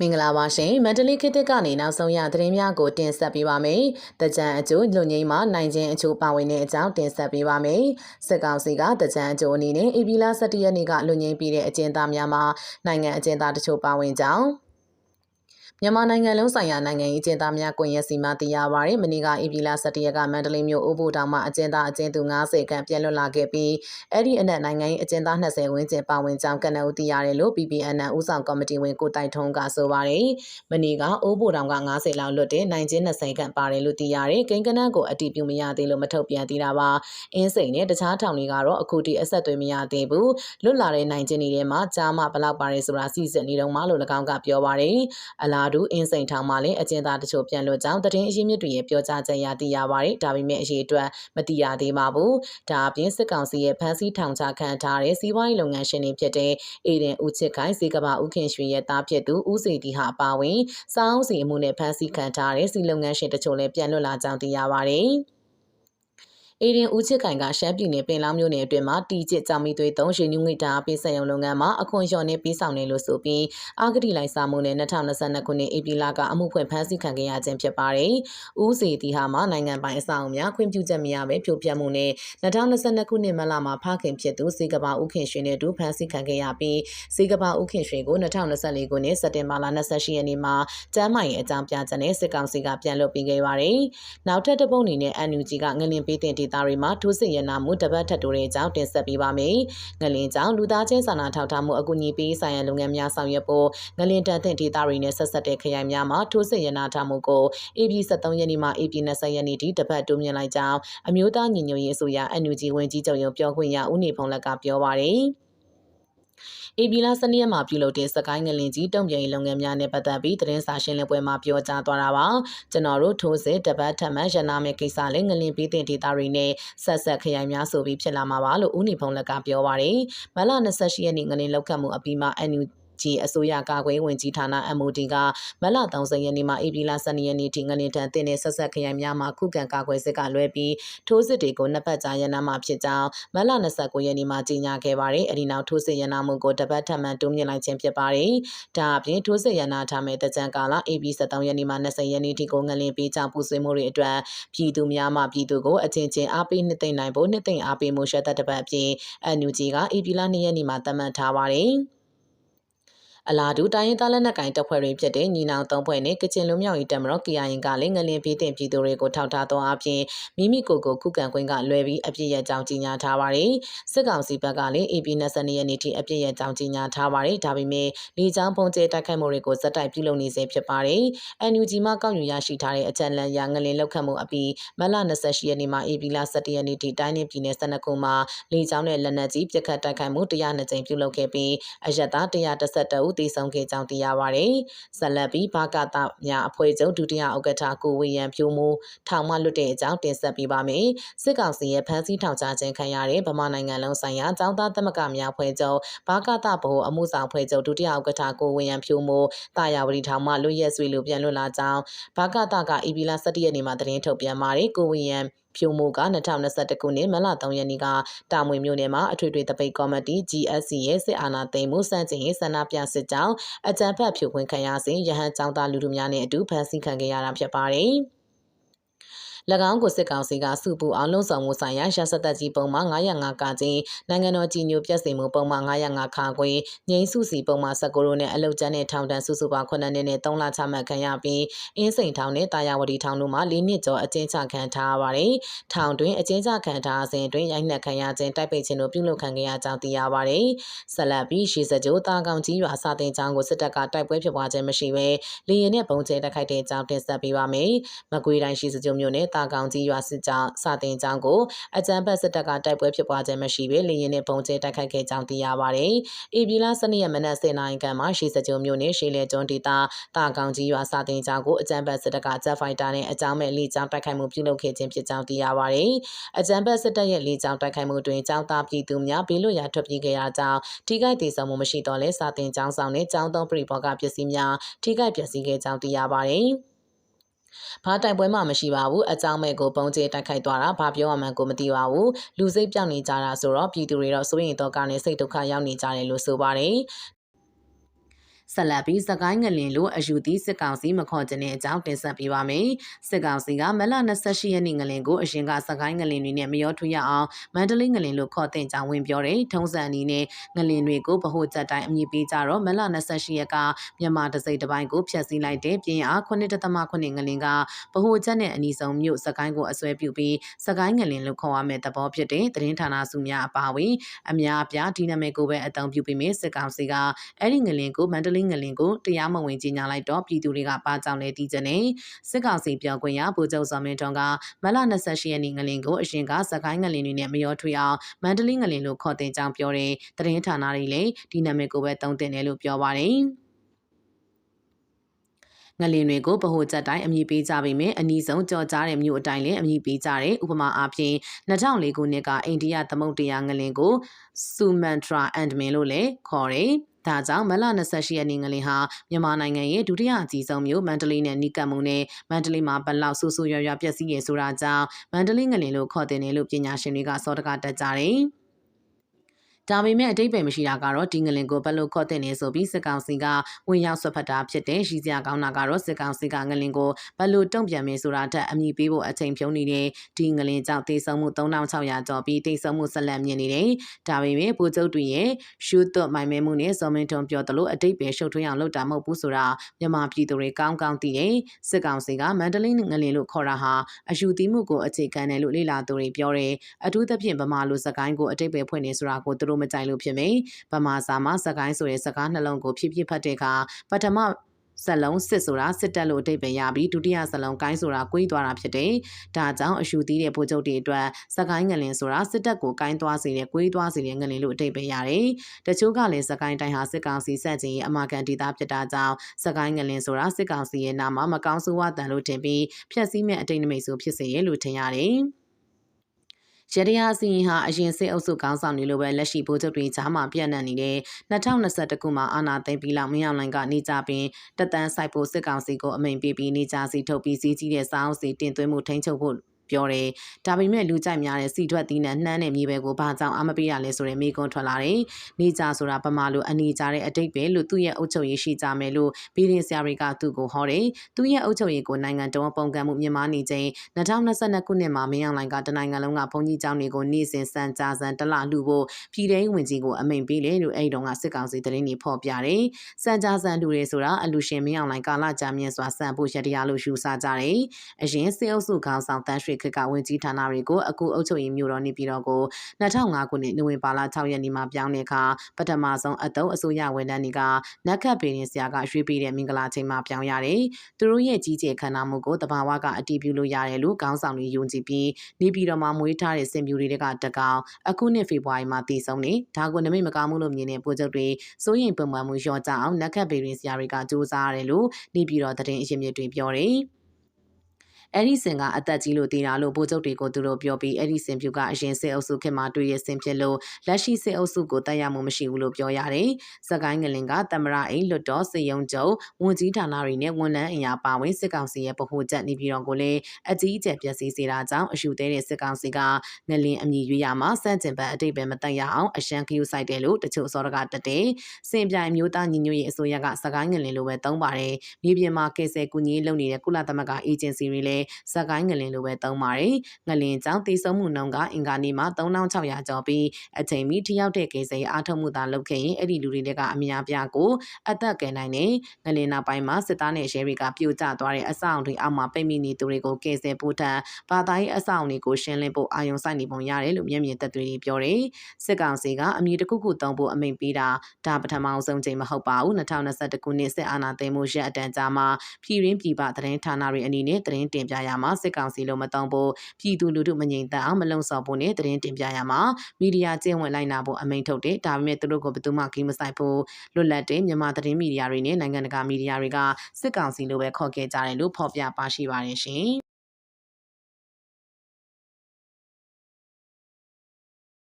မင်္ဂလာပါရှင်မန္တလေးခေတ်သစ်ကနေနောက်ဆုံးရသတင်းများကိုတင်ဆက်ပေးပါမယ်။တကြံအကျိုးလူငိမ့်မှနိုင်ခြင်းအကျိုးပါဝင်တဲ့အကြောင်းတင်ဆက်ပေးပါမယ်။စစ်ကောင်စီကတကြံအကျိုးအနေနဲ့ဧပြီလ17ရက်နေ့ကလူငိမ့်ပြီးတဲ့အကျဉ်းသားများမှာနိုင်ငံအကျဉ်းသားတချို့ပါဝင်ကြောင်း မြန်မာနိုင်ငံလုံးဆိုင်ရာနိုင်ငံရေးကျင်းသားများကွန်ရက်စီမံသိရပါရယ်မနေ့ကဧပြီလ17ရက်ကမန္တလေးမြို့အိုးဘိုတောင်မှအကျဉ်းသားအကျဉ်းသူ90ခန့်ပြန်လွတ်လာခဲ့ပြီးအဲ့ဒီအနက်နိုင်ငံရေးအကျဉ်းသား20ဝန်းကျင်ပါဝင်ကြောင်းကနအူသိရတယ်လို့ PPN ဦးဆောင်ကော်မတီဝင်ကိုတိုက်ထုံးကဆိုပါရယ်မနေ့ကအိုးဘိုတောင်က90လောက်လွတ်တဲ့နိုင်ချင်း20ခန့်ပါတယ်လို့သိရတယ်ကိန်းကနန်းကိုအတီးပြုမရသေးလို့မထုတ်ပြန်သေးတာပါအင်းစိန်နဲ့တခြားထောင်တွေကတော့အခုထိအဆက်အသွယ်မရသေးဘူးလွတ်လာတဲ့နိုင်ချင်းတွေထဲမှာကြားမဘလောက်ပါတယ်ဆိုတာစီစစ်နေတော့မှလို့၎င်းကပြောပါရယ်အလားတူအင်းစိန်ထောင်မှာလည်းအကျဉ်းသားတချို့ပြန်လွတ်ကြောင်းတရင်အရင်းမြစ်တွေရဲ့ပြောကြားချက်ရသိရပါတယ်ဒါပေမဲ့အရေးအတွက်မသိရသေးပါဘူးဒါအပြင်စစ်ကောင်စီရဲ့ဖမ်းဆီးထောင်ချခံထားတဲ့စီးပွားရေးလုပ်ငန်းရှင်တွေဖြစ်တဲ့အေဒင်ဦးချစ်ခိုင်စေကဘာဦးခင်ရွှေရဲ့သားဖြစ်သူဦးစီတီဟာပါဝင်စောင်းစီအမှုနဲ့ဖမ်းဆီးခံထားတဲ့စီလုပ်ငန်းရှင်တချို့လည်းပြန်လွတ်လာကြောင်းသိရပါတယ် အေရင်ဦးချစ်ခိုင်ကရှမ်းပြည်နယ်ပင်လောင်းမြို့နယ်အတွင်းမှာတီကျစ်ကြောင်မီသွေးသုံးရင်းနှီးငွေတာအပိစက်ရုံလုပ်ငန်းမှာအခွန်လျှော်နေပြီးဆောင်နေလို့ဆိုပြီးအာဂတိလိုက်စားမှုနဲ့2022ခုနှစ်ဧပြီလကအမှုဖွင့်ဖမ်းဆီးခံခဲ့ရခြင်းဖြစ်ပါတယ်။ဦးစီတီဟာမှနိုင်ငံပိုင်အဆောက်အဦများခွင့်ပြုချက်မရဘဲဖြိုဖျက်မှုနဲ့2022ခုနှစ်မလမှာဖခင်ဖြစ်သူစေကဘာဦးခင်ရွှေနဲ့အတူဖမ်းဆီးခံခဲ့ရပြီးစေကဘာဦးခင်ရွှေကို2024ခုနှစ်စက်တင်ဘာလ28ရက်နေ့မှာကျမ်းမာရေးအကြောင်းပြချက်နဲ့စစ်ကောင်စီကပြန်လွှတ်ပေးခဲ့ပါတယ်။နောက်ထပ်တစ်ပုတ်အနေနဲ့ NUG ကငလင်ပေးတင်ဒေသတွေမှာထိုးစစ်ရနာမှုတပတ်ထပ်တိုးတဲ့အကြောင်းတင်ဆက်ပေးပါမယ်။ငလင်ကြောင့်လူသားချင်းစာနာထောက်ထားမှုအကူအညီပေးဆိုင်ရာလုပ်ငန်းများဆောင်ရွက်ဖို့ငလင်တန်တဲ့ဒေသတွေနဲ့ဆက်ဆက်တဲ့ခရိုင်များမှာထိုးစစ်ရနာထားမှုကို AP 73ရက်နေ့မှ AP 20ရက်နေ့ထိတပတ်တိုးမြင့်လိုက်ကြောင်းအမျိုးသားညီညွတ်ရေးအစိုးရ NUG ဝန်ကြီးချုပ်ရုံးပြောခွင့်ရဦးနေဖုံးလက်ကပြောပါရယ်။ ဧပြီလ12ရက်မှာပြုလုပ်တဲ့စကိုင်းငလင်ကြီးတုံ့ပြန်ရေးလုပ်ငန်းများနဲ့ပတ်သက်ပြီး သတင်းစာရှင်းလင်းပွဲမှာ ပြောကြားသွားတာပါ ကျွန်တော်တို့ထိုးစစ် တပတ်ထပ်မံရနာမဲ့ကိစ္စလည်း ငလင်ပြီးတင်ဒေတာတွေနဲ့ ဆက်ဆက်ခရိုင်များဆိုပြီး ဖြစ်လာမှာပါလို့ ဦးနေဖုံးလက်က ပြောပါရယ်မလ28ရက်နေ့ ငလင်လောက်ခတ်မှုအပြီးမှာ NU ကြီးအစိုးရကာကွယ်ဝင်ကြီးဌာန MOD ကမလ30ရက်နေ့မှာ AP လ12ရက်နေ့ထိငလင်တန်တင်တဲ့ဆက်ဆက်ခရိုင်များမှာခုခံကာကွယ်စစ်ကလွဲပြီးထိုးစစ်တွေကိုနှစ်ပတ်ကြာရန်နာမှာဖြစ်ကြောင်းမလ29ရက်နေ့မှာကြေညာခဲ့ပါတယ်။အဲဒီနောက်ထိုးစစ်ရန်နာမှုကိုတပတ်ထပ်မံတိုးမြင့်လိုက်ခြင်းဖြစ်ပါတယ်။ဒါအပြင်ထိုးစစ်ရန်နာထားမဲ့တကြံကာလ AP 73ရက်နေ့မှာ20ရက်နေ့ထိကိုငလင်ပေးကြောင်းပူဆွေးမှုတွေအတွက်ပြည်သူများမှပြည်သူကိုအချင်းချင်းအားပေးနှစ်သိမ့်နိုင်ဖို့နှစ်သိမ့်အားပေးမှုရှက်သက်တပတ်အပြင် NUG က AP လ2ရက်နေ့မှာသတ်မှတ်ထားပါတယ်။ အလားတူတိုင်းရင်းသားလက်နက်ကိုင်တပ်ဖွဲ့တွေဖြစ်တဲ့ညီနောင်သုံးဖွဲ့နဲ့ကချင်လူမျိုးရေးတပ်မတော် KIA ကလည်းငလင်ပြည်တင်ပြည်သူတွေကိုထောက်ထားသောအပြင်မိမိကိုယ်ကိုခုခံခွင့်ကလွယ်ပြီးအပြည့်ရကြောင်းကြီးညာထားပါတယ်။စစ်ကောင်စီဘက်ကလည်း AP 22ရက်နေ့ထိအပြည့်ရကြောင်းကြီးညာထားပါတယ်။ဒါပေမဲ့လေကြောင်းပုံကျဲတိုက်ခိုက်မှုတွေကိုစက်တိုက်ပြုလုပ်နေစေဖြစ်ပါတယ်။ NUG မှကောက်ယူရရှိထားတဲ့အကြံလန်ရငလင်လောက်ခတ်မှုအပြီးမလ28ရက်နေ့မှာ AP လ17ရက်နေ့ထိတိုင်းနယ်ပြည်နယ်12ခုမှာလေကြောင်းနဲ့လက်နက်ကြီးပစ်ခတ်တိုက်ခိုက်မှု102ကြိမ်ပြုလုပ်ခဲ့ပြီးအရက်သား112ဦးတည်ဆုံခဲ့ကြောင်းသိရပါဗျ။ဆက်လက်ပြီးဘာကတာများအဖွဲ့ချုပ်ဒုတိယဥက္ကဋ္ဌကိုဝေယံဖြိုးမိုးထောင်မှလွတ်တဲ့အကြောင်းတင်ဆက်ပေးပါမယ်။စစ်ကောင်စီရဲ့ဖမ်းဆီးထောင်ချခြင်းခံရတဲ့ဗမာနိုင်ငံလုံးဆိုင်ရာចောင်းသားသမဂ္ဂများအဖွဲ့ချုပ်ဘာကတာဗဟိုအမှုဆောင်အဖွဲ့ချုပ်ဒုတိယဥက္ကဋ္ဌကိုဝေယံဖြိုးမိုးတာယာဝတီထောင်မှလွတ်ရက်ဆွေလိုပြန်လွတ်လာကြောင်းဘာကတာကဧပြီလ17ရက်နေ့မှာသတင်းထုတ်ပြန်ပါတယ်။ကိုဝေယံ ဖြိုမိုးက2021ခုနှစ်မလ3ရက်နေ့ကတာမွေမြို့နယ်မှာအထွေထွေတပိတ်ကော်မတီ GSC ရဲ့စစ်အာဏာသိမ်းမှုစန့်ကျင်ရေးဆန္ဒပြစစ်ကြောင်းအကြံဖတ်ဖြိုခွင်းခံရစဉ်ရဟန်းကျောင်းသားလူထုများနဲ့အတူဖမ်းဆီးခံခဲ့ရတာဖြစ်ပါတယ်။၎ င်းကိုစစ်ကောင်စီကစုပူအောင်လုံဆောင်မှုဆိုင်ရာရာဇသက်ကြီးပုံမှန်905ကကြီးနိုင်ငံတော်ကြီးညိုပြည့်စုံမှုပုံမှန်905ခါခွေငိမ့်စုစီပုံမှန်19တို့နဲ့အလုတ်ကျန်းတဲ့ထောင်တန်းစုစုပေါင်း9နှစ်နဲ့3လချမှတ်ခံရပြီးအင်းစိန်ထောင်နဲ့တာယာဝတီထောင်တို့မှာ၄နှစ်ကျော်အကျဉ်းချခံထားရပါတယ်။ထောင်တွင်အကျဉ်းချခံထားစဉ်အတွင်းရိုက်နှက်ခံရခြင်းတိုက်ပိတ်ခြင်းတို့ပြုလုပ်ခံခဲ့ရကြောင်းသိရပါတယ်။ဆက်လက်ပြီးရှေ့စကြိုတာကောင်ကြီးရွာစာတင်ကျောင်းကိုစစ်တပ်ကတိုက်ပွဲဖြစ်ပွားခြင်းမရှိဘဲလေရင်နဲ့ပုံကျဲတိုက်ခိုက်တဲ့အကြောင်းတင်ဆက်ပေးပါမယ်။မကွေးတိုင်းရှေ့စကြိုမြို့နယ်တာကောင်ကြီးရွာစစ်ကြောင်းစတင်ကြောင်းကိုအကြံဖက်စစ်တပ်ကတိုက်ပွဲဖြစ်ပွားခြင်းမရှိဘဲလေရင်နဲ့ပုံကျဲတိုက်ခိုက်ခဲ့ကြောင်းသိရပါတယ်။ဧပြီလ12ရက်မနက်10:00နာရီခန့်မှာရှေ့စကြုံမြို့နယ်ရှေလေကျွန်းဒေသတာကောင်ကြီးရွာစတင်ကြောင်းကိုအကြံဖက်စစ်တပ်ကဂျက်ဖိုက်တာနဲ့အကြောင်းမဲ့လေကြောင်းတိုက်ခိုက်မှုပြုလုပ်ခဲ့ခြင်းဖြစ်ကြောင်းသိရပါတယ်။အကြံဖက်စစ်တပ်ရဲ့လေကြောင်းတိုက်ခိုက်မှုတွင်ကြောင်းသားပြည်သူများဘေးလွတ်ရာထွက်ပြေးခဲ့ရကြောင်းထိခိုက်ဒေဆုံးမှုမရှိတော့လဲစတင်ကြောင်းဆောင်နဲ့ကြောင်းသုံးပြည်ပေါ်ကပစ္စည်းများထိခိုက်ပျက်စီးခဲ့ကြောင်းသိရပါတယ်။ ဘာတိုက်ပွဲမှမရှိပါဘူးအကြောင်းမဲ့ကိုပုံကျဲတိုက်ခိုက်သွားတာဘာပြောရမှန်းကိုမသိပါဘူးလူစိတ်ပြောင်းနေကြတာဆိုတော့ပြည်သူတွေတော့စိုးရိမ်တော့ကနေစိတ်ဒုက္ခရောက်နေကြတယ်လို့ဆိုပါတယ် ဆက်လက်ပြီးစကိုင်းငလင်လိုအယူသည့်စစ်ကောင်စီမခေါ်ခြင်းတဲ့အကြောင်းတင်ဆက်ပေးပါမယ်။စစ်ကောင်စီကမလ28ရက်နေ့ငလင်ကိုအရင်ကစကိုင်းငလင်တွေနဲ့မရောထွေရအောင်မန္တလေးငလင်လိုခေါ်တဲ့ကြောင်းဝင်ပြောတယ်။ထုံးစံအနေနဲ့ငလင်တွေကိုဗဟိုချက်တိုင်းအမည်ပေးကြတော့မလ28ရက်ကမြန်မာတစိမ့်တစ်ပိုင်းကိုဖျက်ဆီးလိုက်တဲ့ပြင်အား9.8ငလင်ကဗဟိုချက်နဲ့အနီးဆုံးမြို့စကိုင်းကိုအစွဲပြုပြီးစကိုင်းငလင်လို့ခေါ်ရမယ့်သဘောဖြစ်တဲ့သတင်းဌာနစုများအပါအဝင်အများအပြားဒီနာမည်ကိုပဲအသုံးပြုပြီးမြစစ်ကောင်စီကအဲ့ဒီငလင်ကိုမန္တလေးငလင်ကိုတရားမဝင်ကြီးညာလိုက်တော့ပြည်သူတွေကပါကြောင်လဲတည်ကြနေစစ်ကောင်စီပြောခွင့်ရဗိုလ်ချုပ်စောမင်းထွန်းကမလ28ရက်နေ့ငလင်ကိုအရင်ကစကိုင်းငလင်တွေနဲ့မရောထွေအောင်မန္တလေးငလင်လို့ခေါ်တင်ကြောင်းပြောတဲ့သတင်းဌာနတွေလည်းဒီနာမည်ကိုပဲသုံးတင်တယ်လို့ပြောပါတယ်ငလင်တွေကိုဗဟိုချက်တိုင်းအမည်ပေးကြပေမယ့်အနီးဆုံးကြော်ကြားတဲ့မြို့အတိုင်းလည်းအမည်ပေးကြတယ်ဥပမာအားဖြင့်2004ခုနှစ်ကအိန္ဒိယသမုဒ္ဒရာငလင်ကိုဆူမန်ထရာအန်ဒမင်လို့လည်းခေါ်တယ် ဒါကြောင့်မလ28ရက်နေ့ငလင်ဟာမြန်မာနိုင်ငံရဲ့ဒုတိယအကြီးဆုံးမြို့မန္တလေးနဲ့နီကတ်မှုနဲ့မန္တလေးမှာဘလောက်ဆူဆူရွရွပျက်စီးရဆိုတာကြောင့်မန္တလေးငလင်လို့ခေါ်တဲ့တယ်လို့ပညာရှင်တွေကစောတကတက်ကြတယ်။ ဒါပေမဲ့အတိတ်ပဲမရှိတာကတော့ဒီငလင်ကိုဘယ်လိုခေါ်တဲ့နေဆိုပြီးစစ်ကောင်စီကဝင်ရောက်ဆွတ်ဖက်တာဖြစ်တဲ့ရှိစရာကောင်းတာကတော့စစ်ကောင်စီကငလင်ကိုဘယ်လိုတုံ့ပြန်မယ်ဆိုတာထက်အမိပေးဖို့အချိန်ဖြုံးနေတဲ့ဒီငလင်ကြောင့်တေဆုံးမှု3600ကျော်ပြီးတေဆုံးမှုဆက်လက်မြင့်နေတယ်။ဒါပေမဲ့ဗိုလ်ချုပ်တွေရဲ့ရှူသွတ်မိုင်မဲမှုနဲ့ဇော်မင်းထွန်းပြောသလိုအတိတ်ပဲရှုပ်ထွေးအောင်လုပ်တာမဟုတ်ဘူးဆိုတာမြန်မာပြည်သူတွေကောင်းကောင်းသိတယ်။စစ်ကောင်စီကမန္တလေးငလင်လို့ခေါ်တာဟာအယူတီးမှုကိုအခြေခံတယ်လို့လေ့လာသူတွေပြောတယ်။အထူးသဖြင့်ဗမာလူစကိုင်းကိုအတိတ်ပဲဖွင့်နေဆိုတာကိုသူတို့မကြိုက်လို့ဖြစ်မယ်။ဗမာစာမှာစကိုင်းဆိုတဲ့စကားနှလုံးကိုဖြစ်ဖြစ်ဖတ်တဲ့အခါပထမစလုံးစစ်ဆိုတာစစ်တပ်လို့အတိတ်ပဲရပြီးဒုတိယစလုံးကိုင်းဆိုတာကိုင်းသွားတာဖြစ်တယ်။ဒါကြောင့်အရှူသီးတဲ့ဗိုလ်ချုပ်တွေအတွက်စကိုင်းငလင်ဆိုတာစစ်တပ်ကိုကိုင်းသွားစေတဲ့ကိုင်းသွားစေတဲ့ငလင်လို့အတိတ်ပဲရတယ်။တချို့ကလည်းစကိုင်းတိုင်းဟာစစ်ကောင်စီဆက်ခြင်းအမာကန်ဒေတာဖြစ်တာကြောင့်စကိုင်းငလင်ဆိုတာစစ်ကောင်စီရဲ့နာမမကောင်းဆိုးဝါတန်လို့ထင်ပြီးဖျက်ဆီးမဲ့အတိတ်နမိတ်ဆိုဖြစ်စေရလို့ထင်ရတယ်။ ရတရားစီရင်ဟာအရင်စစ်အုပ်စုကောင်းဆောင်တွေလိုပဲလက်ရှိဗိုလ်ချုပ်တွေကြားမှာပြန့်နှံ့နေတဲ့2021ခုမှာအာဏာသိမ်းပြီးလောက်မင်းအောင်လှိုင်ကနေကြပင်တသန်းဆိုင်ဖို့စစ်ကောင်စီကိုအမိန်ပေးပြီးနေကြစီထုတ်ပြီးစီးကြီးတဲ့စောင်းစီတင်သွင်းမှုထိန်းချုပ်ဖို့ ပြောတယ်။ဒါပေမဲ့လူကြိုက်များတဲ့စီထွက်သီးနှံနှမ်းတဲ့မြေပဲကိုဘာကြောင့်အမပေးရလဲဆိုတဲ့မိကွန်းထွက်လာတယ်။နေကြဆိုတာပမာလိုအနေကြတဲ့အတိတ်ပဲလို့သူ့ရဲ့အုပ်ချုပ်ရေးရှိကြမယ်လို့ပြည်ရင်ဆရာတွေကသူ့ကိုဟောတယ်။သူ့ရဲ့အုပ်ချုပ်ရေးကိုနိုင်ငံတော်ပုံကံမှုမြင့်မားနေချိန်2022ခုနှစ်မှာမင်းအောင်လှိုင်ကတနိုင်ငံလုံးကဘုံကြီးကျောင်းတွေကိုနေစဉ်စံကြာစံတလလှူဖို့ပြည်ထောင်ဝင်ကြီးကိုအမိန်ပေးလေလို့အဲ့ဒီတော့ကစစ်ကောင်စီတရင်တွေဖော်ပြတယ်။စံကြာစံလူတွေဆိုတာအလူရှင်မင်းအောင်လှိုင်ကာလကြာမြင့်စွာစံဖို့ရတရားလို့ယူဆကြတယ်။အရင်စစ်အုပ်စုခေါင်းဆောင်တန်းရွှေခေတ်ကဝင်ကြီးဌာနတွေကိုအခုအုပ်ချုပ်ရေးမျိုးတော်နေပြည်တော်ကို2005ခုနှစ်နိုဝင်ဘာလ6ရက်နေ့မှာပြောင်းတဲ့အခါပထမဆုံးအတုံးအစိုးရဝန်ထမ်းတွေကနက်ခတ်ပေရင်ဆရာကရွှေ့ပေးတဲ့မင်္ဂလာချိန်မှာပြောင်းရတယ်။သူတို့ရဲ့ကြီးကျယ်ခန္ဓာမှုကိုတဘာဝကအတည်ပြုလို့ရတယ်လို့ခေါင်းဆောင်တွေယုံကြည်ပြီးနေပြည်တော်မှာမွေးထားတဲ့စင်ပြူတွေကတကောင်အခုနှစ်ဖေဖော်ဝါရီမှာတည်ဆုံးနေဒါကိုနမိတ်မကောင်းမှုလို့မြင်တဲ့ပိုချုပ်တွေစိုးရင်ပုံမှန်မှုလျော့ကြအောင်နက်ခတ်ပေရင်ဆရာတွေကစူးစမ်းရတယ်လို့နေပြည်တော်သတင်းအရင်းမြစ်တွေပြောတယ်။ အဲ့ဒီစင်ကအသက်ကြီးလို့တည်တာလို့ဗိုလ်ချုပ်တွေကိုသူတို့ပြောပြီးအဲ့ဒီစင်ပြူကအရင်စစ်အုပ်စုခင်မှာတွေ့ရစင်ဖြစ်လို့လက်ရှိစစ်အုပ်စုကိုတက်ရမှုမရှိဘူးလို့ပြောရတယ်။စကိုင်းငလင်ကတမရအိမ်လွတ်တော်စေယုံကျုံဝန်ကြီးဌာနတွေနဲ့ဝန်ထမ်းအရာပါဝင်စစ်ကောင်စီရဲ့ဗဟိုချက်နေပြည်တော်ကိုလည်းအကြီးအကျယ်ပျက်စီးစေတာကြောင့်အယူသေးတဲ့စစ်ကောင်စီကငလင်အမည်ရွေးရမှာစန့်ကျင်ဘက်အတိတ်ပဲမတက်ရအောင်အရှမ်းကယူဆိုင်တယ်လို့တချို့စောတကတက်တယ်။စင်ပြိုင်မျိုးသားညီညွတ်ရေးအစိုးရကစကိုင်းငလင်လိုပဲသုံးပါတယ်။မြေပြင်မှာကယ်ဆယ်ကူညီလုပ်နေတဲ့ကုလသမဂ္ဂအေဂျင်စီတွေလည်းစကိုင်းငလင်လိုပဲသုံးပါတယ်။ငလင်ကြောင့်တည်ဆုံမှုနှုန်းကအင်္ဂါနေ့မှာ3600ကျော်ပြီးအချိန်မီထိရောက်တဲ့ကိစ္စအားထုတ်မှုသာလုပ်ခဲ့ရင်အဲ့ဒီလူတွေကအများပြားကိုအသက်ကယ်နိုင်တယ်။ငလင်နောက်ပိုင်းမှာစစ်သားနဲ့ရဲတွေကပြိုကျသွားတဲ့အဆောင်တွေအောက်မှာပိတ်မိနေသူတွေကိုကယ်ဆယ်ဖို့ထံဘာသာရေးအဆောင်တွေကိုရှင်းလင်းဖို့အာရုံစိုက်နေပုံရတယ်လို့မျက်မြင်သက်သေတွေပြောတယ်။စစ်ကောင်စီကအမည်တစ်ခုခုသုံးဖို့အမိန့်ပေးတာဒါပထမဆုံးချိန်မဟုတ်ပါဘူး2021ခုနှစ်စစ်အာဏာသိမ်းမှုရက်အတန်ကြာမှာပြည်ရင်းပြည်ပသတင်းဌာနတွေအနေနဲ့သတင်းတင်ပြရမှာစစ်ကောင်စီလိုမသုံးဖို့ပြည်သူလူထုမငြိမ်သက်အောင်မလုံဆော်ဖို့နဲ့သတင်းတင်ပြရမှာမီဒီယာကျင့်ဝတ်လိုက်နာဖို့အမိန့်ထုတ်တယ်ဒါပေမဲ့သူတို့ကဘယ်သူမှဂိမ်းမဆိုင်ဖို့လွတ်လပ်တဲ့မြန်မာသတင်းမီဒီယာတွေနဲ့နိုင်ငံတကာမီဒီယာတွေကစစ်ကောင်စီလိုပဲခေါ်ခဲ့ကြတယ်လို့ဖော်ပြပါရှိပါတယ်ရှင်